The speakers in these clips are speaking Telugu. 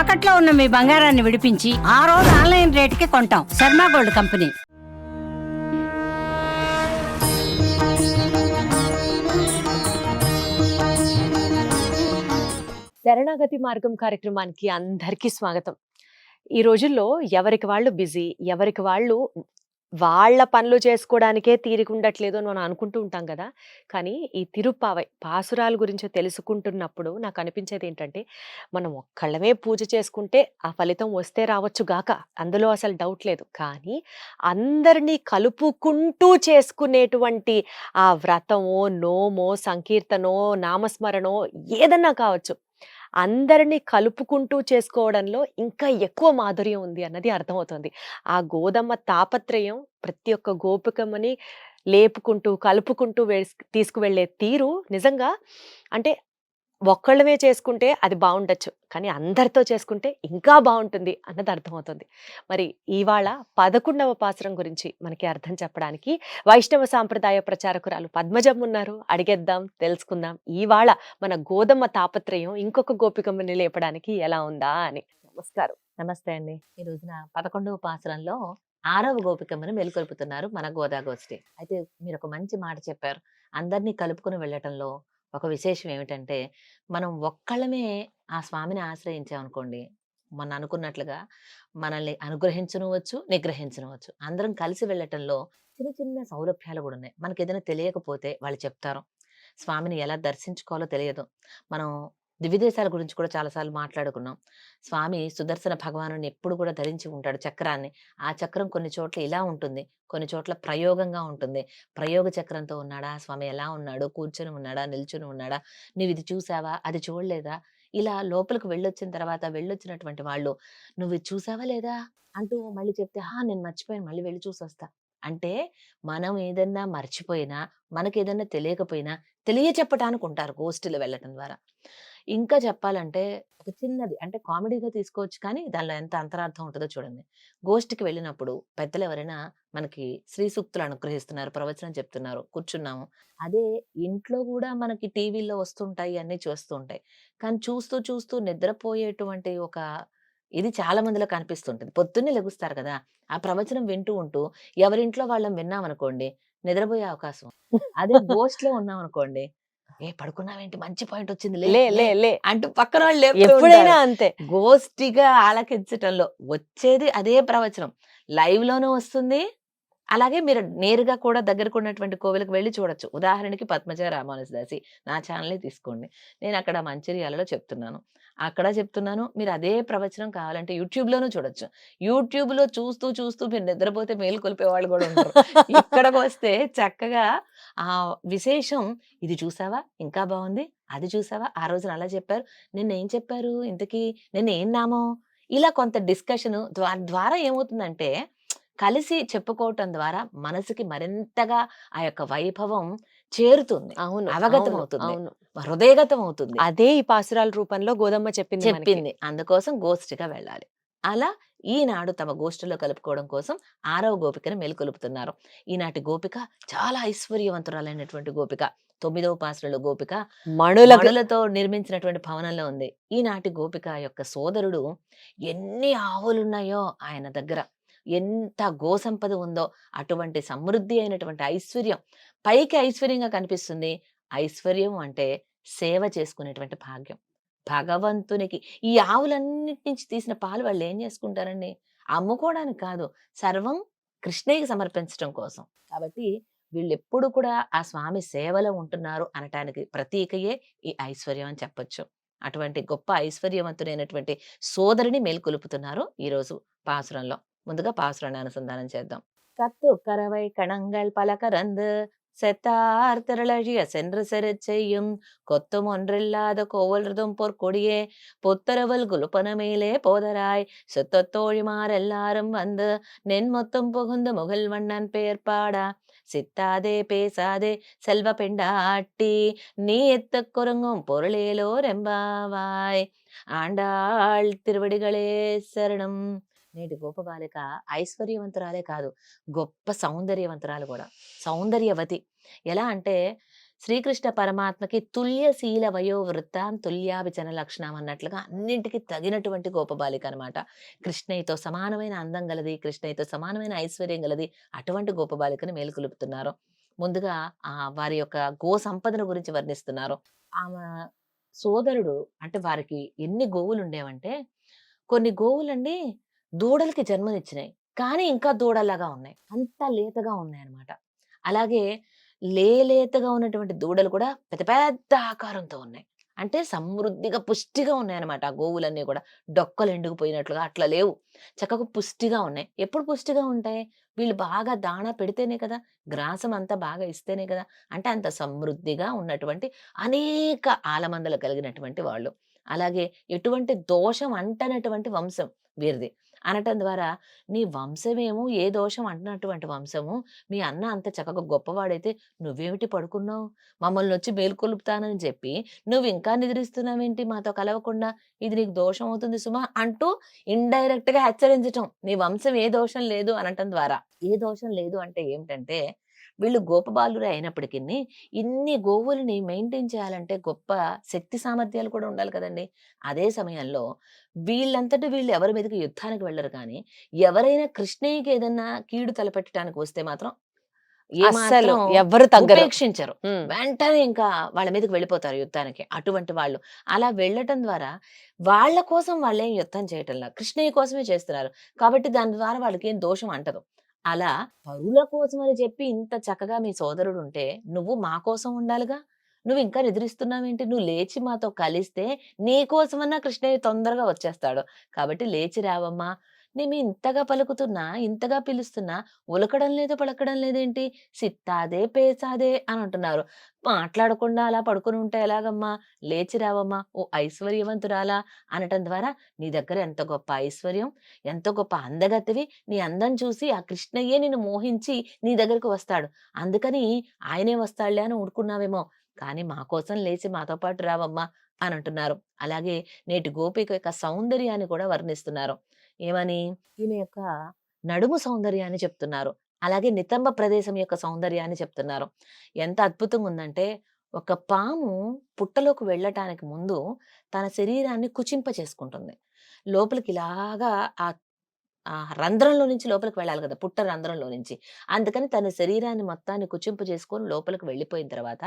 తాకట్లో ఉన్న మీ బంగారాన్ని విడిపించి ఆ రోజు ఆన్లైన్ రేటుకి కొంటాం. Sharma gold company. శరణాగతి మార్గం కార్యక్రమానికి అందరికీ స్వాగతం. ఈ రోజుల్లో ఎవరికి వాళ్ళు బిజీ ఎవరికి వాళ్ళు వాళ్ళ పనులు చేసుకోవడానికే తీరికుండట్లేదు అని మనం అనుకుంటూ ఉంటాం కదా! కానీ ఈ తిరుపావై పాసురాల గురించి తెలుసుకుంటున్నప్పుడు నాకు అనిపించేది ఏంటంటే మనం ఒక్కళ్ళమే పూజ చేసుకుంటే ఆ ఫలితం వస్తే రావచ్చు గాక. అందులో అసలు డౌట్ లేదు. కానీ అందరినీ కలుపుకుంటూ చేసుకునేటువంటి ఆ వ్రతమో నోమో సంకీర్తనో నామస్మరణో ఏదన్నా కావచ్చు అందరినీ కలుపుకుంటూ చేసుకోవడంలో ఇంకా ఎక్కువ మాధుర్యం ఉంది అన్నది అర్థమవుతుంది. ఆ గోదమ్మ తాపత్రయం ప్రతి ఒక్క గోపికమ్మని లేపుకుంటూ కలుపుకుంటూ వేస్- తీసుకువెళ్ళే తీరు నిజంగా అంటే ఒక్కళ్ళమే చేసుకుంటే అది బాగుండొచ్చు కానీ అందరితో చేసుకుంటే ఇంకా బాగుంటుంది అన్నది అర్థమవుతుంది. మరి ఇవాళ పదకొండవ పాసురం గురించి మనకి అర్థం చెప్పడానికి వైష్ణవ సాంప్రదాయ ప్రచారకురాలు పద్మజం ఉన్నారు. అడిగేద్దాం తెలుసుకుందాం. ఇవాళ మన గోధుమ తాపత్రయం ఇంకొక గోపికమ్మని లేపడానికి ఎలా ఉందా అని. నమస్కారం. నమస్తే అండి. ఈ రోజున పదకొండవ పాసరంలో ఆరవ గోపికమ్మను మెలుకొల్పుతున్నారు మన గోదాగోష్ఠి. అయితే మీరు ఒక మంచి మాట చెప్పారు. అందరినీ కలుపుకుని వెళ్ళటంలో ఒక విశేషం ఏమిటంటే మనం ఒక్కళ్ళమే ఆ స్వామిని ఆశ్రయించామనుకోండి మన అనుకున్నట్లుగా మనల్ని అనుగ్రహించనవచ్చు నిగ్రహించనవచ్చు అందరం కలిసి వెళ్ళటంలో చిన్న చిన్న సౌలభ్యాలు కూడా ఉన్నాయి. మనకి ఏదైనా తెలియకపోతే వాళ్ళు చెప్తారు. స్వామిని ఎలా దర్శించుకోవాలో తెలియదు. మనం దివ్యదేశాల గురించి కూడా చాలాసార్లు మాట్లాడుకున్నాం. స్వామి సుదర్శన భగవాను ఎప్పుడు కూడా ధరించి ఉంటాడు చక్రాన్ని. ఆ చక్రం కొన్ని చోట్ల ఇలా ఉంటుంది. కొన్ని చోట్ల ప్రయోగంగా ఉంటుంది. ప్రయోగ చక్రంతో ఉన్నాడా? స్వామి ఎలా ఉన్నాడు? కూర్చొని ఉన్నాడా? నిల్చుని ఉన్నాడా? నువ్వు ఇది చూసావా? అది చూడలేదా? ఇలా లోపలికి వెళ్ళొచ్చిన తర్వాత వెళ్ళొచ్చినటువంటి వాళ్ళు నువ్వు ఇది చూసావా లేదా? అంటూ మళ్ళీ చెప్తే హా నేను మర్చిపోయాను. మళ్ళీ వెళ్ళి చూసి వస్తా అంటే మనం ఏదన్నా మర్చిపోయినా మనకి ఏదన్నా తెలియకపోయినా తెలియచెప్పటానికి ఉంటారు గోష్ఠీలు వెళ్ళటం ద్వారా. ఇంకా చెప్పాలంటే ఒక చిన్నది అంటే కామెడీగా తీసుకోవచ్చు కానీ దానిలో ఎంత అంతరార్థం ఉంటుందో చూడండి. గోష్ఠికి వెళ్ళినప్పుడు పెద్దలు ఎవరైనా మనకి శ్రీ సూక్తులు అనుగ్రహిస్తున్నారు ప్రవచనం చెప్తున్నారు కూర్చున్నాము. అదే ఇంట్లో కూడా మనకి టీవీలో వస్తుంటాయి అన్నీ చూస్తూ ఉంటాయి. కానీ చూస్తూ చూస్తూ నిద్రపోయేటువంటి ఒక ఇది చాలా మందిలో కనిపిస్తుంటుంది. పొద్దున్నే లెగుస్తారు కదా! ఆ ప్రవచనం వింటూ ఉంటూ ఎవరింట్లో వాళ్ళం విన్నామనుకోండి నిద్రపోయే అవకాశం. అదే గోష్ఠిలో ఉన్నాం అనుకోండి ఏ పడుకున్నావేంటి? మంచి పాయింట్ వచ్చింది లే లే లే అంటూ పక్కన వాళ్ళు ఎప్పుడైనా. అంతే. గోష్ఠిగా ఆలకించటంలో వచ్చేది అదే ప్రవచనం. లైవ్ లోనూ వస్తుంది. అలాగే మీరు నేరుగా కూడా దగ్గరకు ఉన్నటువంటి కోవిలకు వెళ్ళి చూడొచ్చు. ఉదాహరణకి పద్మజ రామానుజదాసి నా ఛానలే తీసుకోండి. నేను అక్కడ మంచిర్యాలలో చెప్తున్నాను. అక్కడ చెప్తున్నాను. మీరు అదే ప్రవచనం కావాలంటే యూట్యూబ్ లోనూ చూడొచ్చు. యూట్యూబ్లో చూస్తూ చూస్తూ మీరు నిద్రపోతే మేలు కొలిపే వాళ్ళు కూడా ఉంటారు ఇక్కడికి వస్తే చక్కగా ఆ విశేషం ఇది చూసావా? ఇంకా బాగుంది? అది చూసావా? ఆ రోజున అలా చెప్పారు. నిన్న ఏం చెప్పారు? ఇంతకీ నిన్న ఏం నామం? ఇలా కొంత డిస్కషన్ ద్వారా ఏమవుతుందంటే కలిసి చెప్పుకోవటం ద్వారా మనసుకి మరింతగా ఆ యొక్క వైభవం చేరుతుంది. అవును. అవగతం అవుతుంది. అవును. హృదయగతం అవుతుంది అదే ఈ పాసురాల రూపంలో గోదమ్మ చెప్పింది. చెప్పింది. అందుకోసం గోష్ఠిగా వెళ్ళాలి. అలా ఈనాడు తమ గోష్ఠిలో కలుపుకోవడం కోసం ఆరవ గోపికను మేలుకొలుపుతున్నారు. ఈనాటి గోపిక చాలా ఐశ్వర్యవంతురాలైనటువంటి గోపిక. తొమ్మిదవ పాసులలో గోపిక మణుల మణులతో నిర్మించినటువంటి భవనంలో ఉంది. ఈనాటి గోపిక యొక్క సోదరుడు ఎన్ని ఆవులున్నాయో ఆయన దగ్గర. ఎంత గోసంపద ఉందో అటువంటి సమృద్ధి అయినటువంటి ఐశ్వర్యం. పైకి ఐశ్వర్యంగా కనిపిస్తుంది. ఐశ్వర్యం అంటే సేవ చేసుకునేటువంటి భాగ్యం. భగవంతునికి ఈ ఆవులన్నిటి నుంచి తీసిన పాలు వాళ్ళు ఏం చేసుకుంటారండి? అమ్ముకోవడానికి కాదు సర్వం కృష్ణయ్యకి సమర్పించడం కోసం. కాబట్టి వీళ్ళు ఎప్పుడు కూడా ఆ స్వామి సేవలో ఉంటున్నారు అనటానికి ప్రతీకయే ఈ ఐశ్వర్యం అని చెప్పొచ్చు. అటువంటి గొప్ప ఐశ్వర్యవంతుడైనటువంటి సోదరిని మేల్కొలుపుతున్నారు ఈరోజు పాసురంలో. ముందుగా పాసురాన్ని అనుసంధానం చేద్దాం கத்து கரவை கணங்கள் பல கறந்து செத்தார் திரளழிய சென்று செருச் செய்யும் கொத்தும் ஒன்றில்லாத கோவல்றதும் பொற்கொடியே பொத்தரவல் குலுப்பனமேலே போதராய் சுத்தத்தோழிமார் எல்லாரும் வந்து நென்மொத்தம் புகுந்து முகில் வண்ணன் பெயர் பாடா சித்தாதே பேசாதே செல்வ பெண்டாட்டி நீ எத்த குறுங்கும் பொருளேலோ ரெம்பாவாய் ఆండాళ్ తిరువడిగళే శరణం నేటి గోపబాలిక ఐశ్వర్యవంతురాలే కాదు గొప్ప సౌందర్యవంతురాలు కూడా. సౌందర్యవతి. ఎలా అంటే శ్రీకృష్ణ పరమాత్మకి తుల్యశీల వయోవృత్తాం తుల్యాభిచన లక్షణం అన్నట్లుగా అన్నింటికి తగినటువంటి గోపబాలిక అనమాట కృష్ణయ్యతో సమానమైన అందం గలది కృష్ణయ్యతో సమానమైన ఐశ్వర్యం గలది అటువంటి గోపబాలికని మేలుకొలుపుతున్నారు ముందుగా ఆ వారి యొక్క గో సంపదన గురించి వర్ణిస్తున్నారు. ఆమె సోదరుడు అంటే వారికి ఎన్ని గోవులు ఉండేవంటే కొన్ని గోవులండి దూడలకి జన్మనిచ్చినాయి. కానీ ఇంకా దూడలాగా ఉన్నాయి. అంత లేతగా ఉన్నాయి అనమాట అలాగే లేలేతగా ఉన్నటువంటి దూడలు కూడా పెద్ద పెద్ద ఆకారంతో ఉన్నాయి. అంటే సమృద్ధిగా పుష్టిగా ఉన్నాయన్నమాట. ఆ గోవులన్నీ కూడా డొక్కలు ఎండుకుపోయినట్లుగా అట్లా లేవు. చక్కగా పుష్టిగా ఉన్నాయి. ఎప్పుడు పుష్టిగా ఉంటాయి? వీళ్ళు బాగా దాణా పెడితేనే కదా గ్రాసం అంతా బాగా ఇస్తేనే కదా. అంటే అంత సమృద్ధిగా ఉన్నటువంటి అనేక ఆలమందలు కలిగినటువంటి వాళ్ళు. అలాగే ఎటువంటి దోషం అంటనటువంటి వంశం వీరిది. అనటం ద్వారా నీ వంశమేమో ఏ దోషం అంటున్నటువంటి వంశము మీ అన్న అంత చక్కగా గొప్పవాడైతే నువ్వేమిటి పడుకున్నావు? మమ్మల్ని వచ్చి మేల్కొలుపుతానని చెప్పి నువ్వు ఇంకా నిద్రిస్తున్నావేంటి మాతో కలవకుండా? ఇది నీకు దోషం అవుతుంది సుమా అంటూ ఇండైరెక్ట్గా హెచ్చరించటం. నీ వంశం ఏ దోషం లేదు అనటం ద్వారా. ఏ దోషం లేదు అంటే ఏమిటంటే వీళ్ళు గోపబాలురే అయినప్పటికీ ఇన్ని గోవుల్ని మెయింటైన్ చేయాలంటే గొప్ప శక్తి సామర్థ్యాలు కూడా ఉండాలి కదండి. అదే సమయంలో వీళ్ళంతటి వీళ్ళు ఎవరి మీదకి యుద్ధానికి వెళ్ళరు కానీ ఎవరైనా కృష్ణయ్యకి ఏదన్నా కీడు తలపెట్టడానికి వస్తే మాత్రం ఎవ్వరు తగ్గరు. ఉపేక్షించరు. వెంటనే ఇంకా వాళ్ళ మీదకి వెళ్ళిపోతారు యుద్ధానికి అటువంటి వాళ్ళు. అలా వెళ్ళటం ద్వారా వాళ్ళ కోసం వాళ్ళేం యుద్ధం చేయటంలా కృష్ణయ్య కోసమే చేస్తున్నారు. కాబట్టి దాని ద్వారా వాళ్ళకి ఏం దోషం అంటదు. అలా పరుల కోసం అని చెప్పి ఇంత చక్కగా మీ సోదరుడు ఉంటే నువ్వు మా కోసం ఉండాలిగా? నువ్వు ఇంకా నిద్రిస్తున్నావేంటి? నువ్వు లేచి మాతో కలిస్తే నీకోసమన్నా కృష్ణయ్య తొందరగా వచ్చేస్తాడు. కాబట్టి లేచి రావమ్మా. నేను ఇంతగా పలుకుతున్నా ఇంతగా పిలుస్తున్నా ఉలకడం లేదు పలకడం లేదేంటి? సిత్తాదే పేసాదే అని అంటున్నారు. మాట్లాడకుండా అలా పడుకుని ఉంటే ఎలాగమ్మా? లేచి రావమ్మా. ఓ ఐశ్వర్యవంతురాలా అనటం ద్వారా నీ దగ్గర ఎంత గొప్ప ఐశ్వర్యం ఎంత గొప్ప అందగతివి నీ అందం చూసి ఆ కృష్ణయ్యే నిన్ను మోహించి నీ దగ్గరకు వస్తాడు. అందుకని ఆయనే వస్తాడులే అని ఊడుకున్నావేమో కానీ మా కోసం లేచి మాతో పాటు రావమ్మా అని అంటున్నారు. అలాగే నేటి గోపిక యొక్క సౌందర్యాన్ని కూడా వర్ణిస్తున్నారు. ఏమని? ఈమె యొక్క నడుము సౌందర్యాన్ని చెప్తున్నారు. అలాగే నితంబ ప్రదేశం యొక్క సౌందర్యాన్ని చెప్తున్నారు. ఎంత అద్భుతంగా ఉందంటే ఒక పాము పుట్టలోకి వెళ్ళటానికి ముందు తన శరీరాన్ని కుచింప చేసుకుంటుంది లోపలికి ఇలాగా ఆ ఆ రంధ్రంలో నుంచి లోపలికి వెళ్ళాలి కదా! పుట్ట రంధ్రంలో నుంచి. అందుకని తన శరీరాన్ని మొత్తాన్ని కుచింపు చేసుకొని లోపలికి వెళ్ళిపోయిన తర్వాత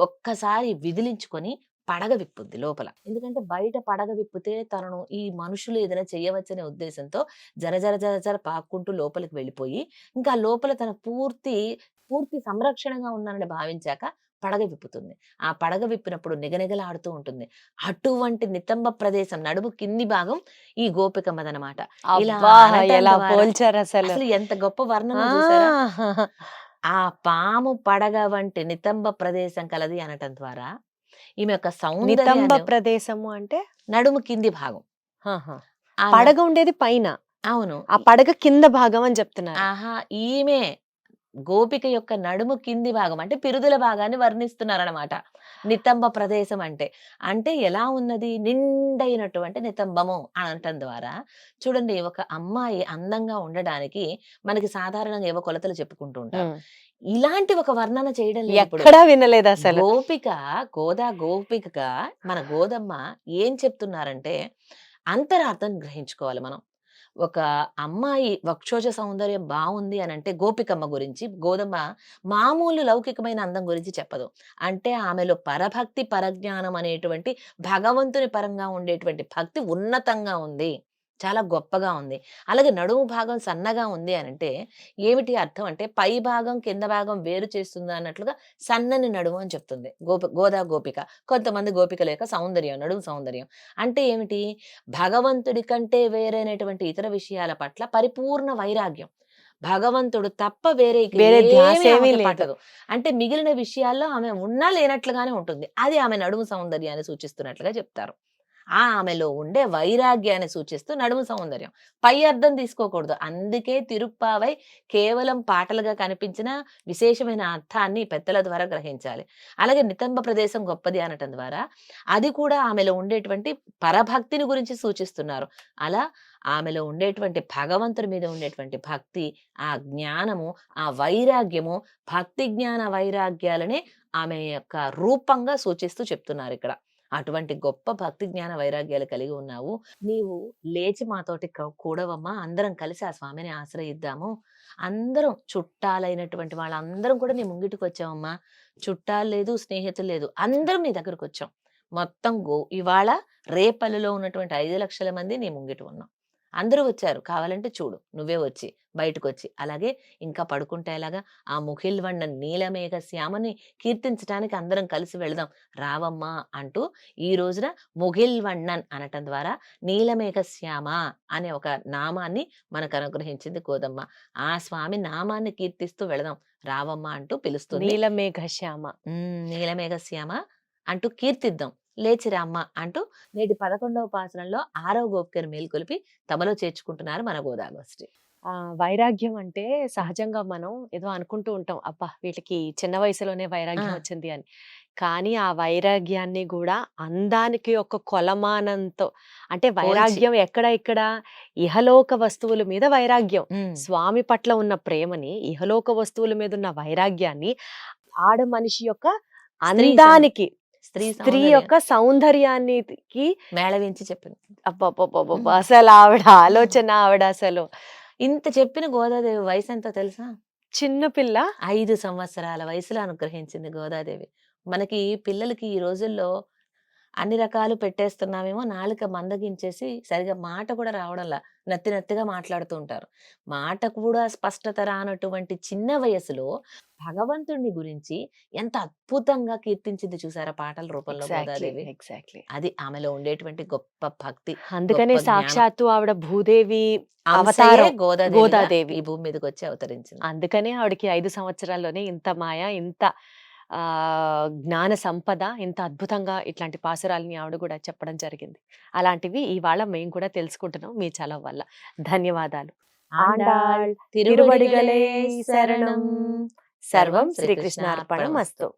ఒక్కసారి విదిలించుకొని పడగ విప్పుద్ది లోపల. ఎందుకంటే బయట పడగ విప్పితే తనను ఈ మనుషులు ఏదైనా చేయవచ్చనే ఉద్దేశంతో జర జర జర జర పాక్కుంటూ లోపలికి వెళ్ళిపోయి ఇంకా లోపల తన పూర్తి పూర్తి సంరక్షణగా ఉన్నానని భావించాక పడగ విప్పుతుంది. ఆ పడగ విప్పినప్పుడు నిగనిగలాడుతూ ఉంటుంది. అటువంటి నితంబ ప్రదేశం నడుము కింది భాగం ఈ గోపికమ్మదనమాట ఇలా ఎలా పోల్చారు అసలు? అసలు ఎంత గొప్ప వర్ణన చూసారా? ఆ, పాము పడగ వంటి నితంబ ప్రదేశం కలది అనటం ద్వారా ఈమె యొక్క నితంబ సౌందర్య ప్రదేశము అంటే? నడుము కింది భాగం. ఆ పడగ ఉండేది పైన. అవును. ఆ పడగ కింద భాగం అని చెప్తున్నారు. ఆహా! ఈమె గోపిక యొక్క నడుము కింది భాగం అంటే పిరుదుల భాగాన్ని వర్ణిస్తున్నారనమాట నితంబ ప్రదేశం అంటే. అంటే ఎలా ఉన్నది? నిండైనటువంటి నితంబము అని అనటం ద్వారా చూడండి ఒక అమ్మాయి అందంగా ఉండడానికి మనకి సాధారణంగా ఏవో కొలతలు చెప్పుకుంటూ ఉంటారు. ఉమ్. ఇలాంటి ఒక వర్ణన చేయడం. ఎక్కడా వినలేదు అసలు. గోపిక గోదా గోపిక మన గోదమ్మ ఏం చెప్తున్నారంటే అంతరార్థం గ్రహించుకోవాలి మనం. ఒక అమ్మాయి వక్షోజ సౌందర్యం బాగుంది అని అంటే గోపికమ్మ గురించి గోధుమ మామూలు లౌకికమైన అందం గురించి చెప్పదు. అంటే ఆమెలో పరభక్తి పరజ్ఞానం అనేటువంటి భగవంతుని పరంగా ఉండేటువంటి భక్తి ఉన్నతంగా ఉంది. చాలా గొప్పగా ఉంది. అలాగే నడుము భాగం సన్నగా ఉంది అని అంటే ఏమిటి అర్థం అంటే పై భాగం కింద భాగం వేరు చేస్తుంది అన్నట్లుగా సన్నని నడుము అని చెప్తుంది. గోప గోదా గోపిక. కొంతమంది గోపికల యొక్క సౌందర్యం నడుము సౌందర్యం. అంటే ఏమిటి? భగవంతుడి కంటే వేరైనటువంటి ఇతర విషయాల పట్ల పరిపూర్ణ వైరాగ్యం. భగవంతుడు తప్ప వేరే. పట్టదు. అంటే మిగిలిన విషయాల్లో ఆమె ఉన్నా లేనట్లుగానే ఉంటుంది. అది ఆమె నడుము సౌందర్యాన్ని సూచిస్తున్నట్లుగా చెప్తారు. ఆ ఆమెలో ఉండే వైరాగ్యాన్ని సూచిస్తూ నడుము సౌందర్యం. పై అర్థం తీసుకోకూడదు. అందుకే తిరుప్పావై కేవలం పాటలుగా కనిపించిన విశేషమైన అర్థాన్ని పెద్దల ద్వారా గ్రహించాలి. అలాగే నితంబ ప్రదేశం గొప్పది అనటం ద్వారా అది కూడా ఆమెలో ఉండేటువంటి పరభక్తిని గురించి సూచిస్తున్నారు. అలా ఆమెలో ఉండేటువంటి భగవంతుడి మీద ఉండేటువంటి భక్తి ఆ జ్ఞానము ఆ వైరాగ్యము భక్తి జ్ఞాన వైరాగ్యాలనే ఆమె యొక్క రూపంగా సూచిస్తూ చెప్తున్నారు ఇక్కడ. అటువంటి గొప్ప భక్తి జ్ఞాన వైరాగ్యాలు కలిగి ఉన్నావు. నీవు లేచి మాతోటి కూడవమ్మా. అందరం కలిసి ఆ స్వామిని ఆశ్రయిద్దాము. అందరం చుట్టాలైనటువంటి వాళ్ళందరం కూడా నీ ముంగిటికి వచ్చామమ్మా చుట్టాలు లేదు స్నేహితులు లేదు అందరం నీ దగ్గరకు వచ్చాం. మొత్తం గో ఇవాళ రేపల్లిలో ఉన్నటువంటి ఐదు లక్షల మంది నీ ముంగిటి ఉన్నాం. అందరూ వచ్చారు. కావాలంటే చూడు నువ్వే వచ్చి బయటకు వచ్చి అలాగే ఇంకా పడుకుంటే ఎలాగా? ఆ ముఖిల్వన్న నీలమేఘ శ్యామని కీర్తించడానికి అందరం కలిసి వెళదాం. రావమ్మా అంటూ ఈ రోజున ముగిల్వಣ್ಣన్ అనటం ద్వారా నీలమేఘ శ్యామ అనే ఒక నామాన్ని మనకు అనుగ్రహించింది గోదమ్మ. ఆ స్వామి నామాన్ని కీర్తిస్తూ వెళదాం. రావమ్మా అంటూ పిలుస్తుంది. నీలమేఘ శ్యామ. నీలమేఘ శ్యామ అంటూ కీర్తిద్దాం. లేచి రామ్మ అంటూ నేటి పదకొండవ పాసనంలో ఆరవ గోపికను మేల్కొలిపి తమలో చేర్చుకుంటున్నారు మన గోదాగోష్ఠి ఆ వైరాగ్యం అంటే సహజంగా మనం ఏదో అనుకుంటూ ఉంటాం అబ్బా వీళ్ళకి చిన్న వయసులోనే వైరాగ్యం. వచ్చింది అని. కానీ ఆ వైరాగ్యాన్ని కూడా అందానికి ఒక కొలమానంతో అంటే వైరాగ్యం ఎక్కడ ఇక్కడ? ఇహలోక వస్తువుల మీద వైరాగ్యం. స్వామి పట్ల ఉన్న ప్రేమని ఇహలోక వస్తువుల మీద ఉన్న వైరాగ్యాన్ని ఆడ మనిషి యొక్క అందానికి స్త్రీ స్త్రీ యొక్క సౌందర్యానికి మేళవించి చెప్పింది. అబ్బబ్బబ్బబ్బబ్బ, అసలు ఆవిడ ఆలోచన ఆవిడ అసలు. ఇంత చెప్పిన గోదాదేవి వయసు ఎంతో తెలుసా? చిన్న పిల్ల. ఐదు సంవత్సరాల వయసులో అనుగ్రహించింది గోదాదేవి. మనకి పిల్లలకి ఈ రోజుల్లో అన్ని రకాలు పెట్టేస్తున్నామేమో నాలుక మందగించేసి సరిగా మాట కూడా రావడంలా. నత్తి నత్తిగా మాట్లాడుతూ ఉంటారు. మాట కూడా స్పష్టత రానటువంటి చిన్న వయసులో భగవంతుడిని గురించి ఎంత అద్భుతంగా కీర్తించింది చూసారా పాటల రూపంలో గోదాదేవి? ఎగ్జాక్ట్లీ. అది ఆమెలో ఉండేటువంటి గొప్ప భక్తి అందుకనే. సాక్షాత్తు ఆవిడ భూదేవి అవతారం గోదాదేవి గోదాదేవి. ఈ భూమి మీదకి వచ్చి అవతరించింది. అందుకనే ఆవిడకి ఐదు సంవత్సరాల్లోనే ఇంత మాయ ఇంత జ్ఞాన సంపద ఇంత అద్భుతంగా ఇట్లాంటి పాసురాలని ఆవిడ కూడా చెప్పడం జరిగింది. అలాంటివి ఇవాళ మేము కూడా తెలుసుకుంటున్నాం మీ చలవ వల్ల. ధన్యవాదాలు. తిరువడిగలే శరణం. శరణం. సర్వం శ్రీకృష్ణార్పణం అస్తు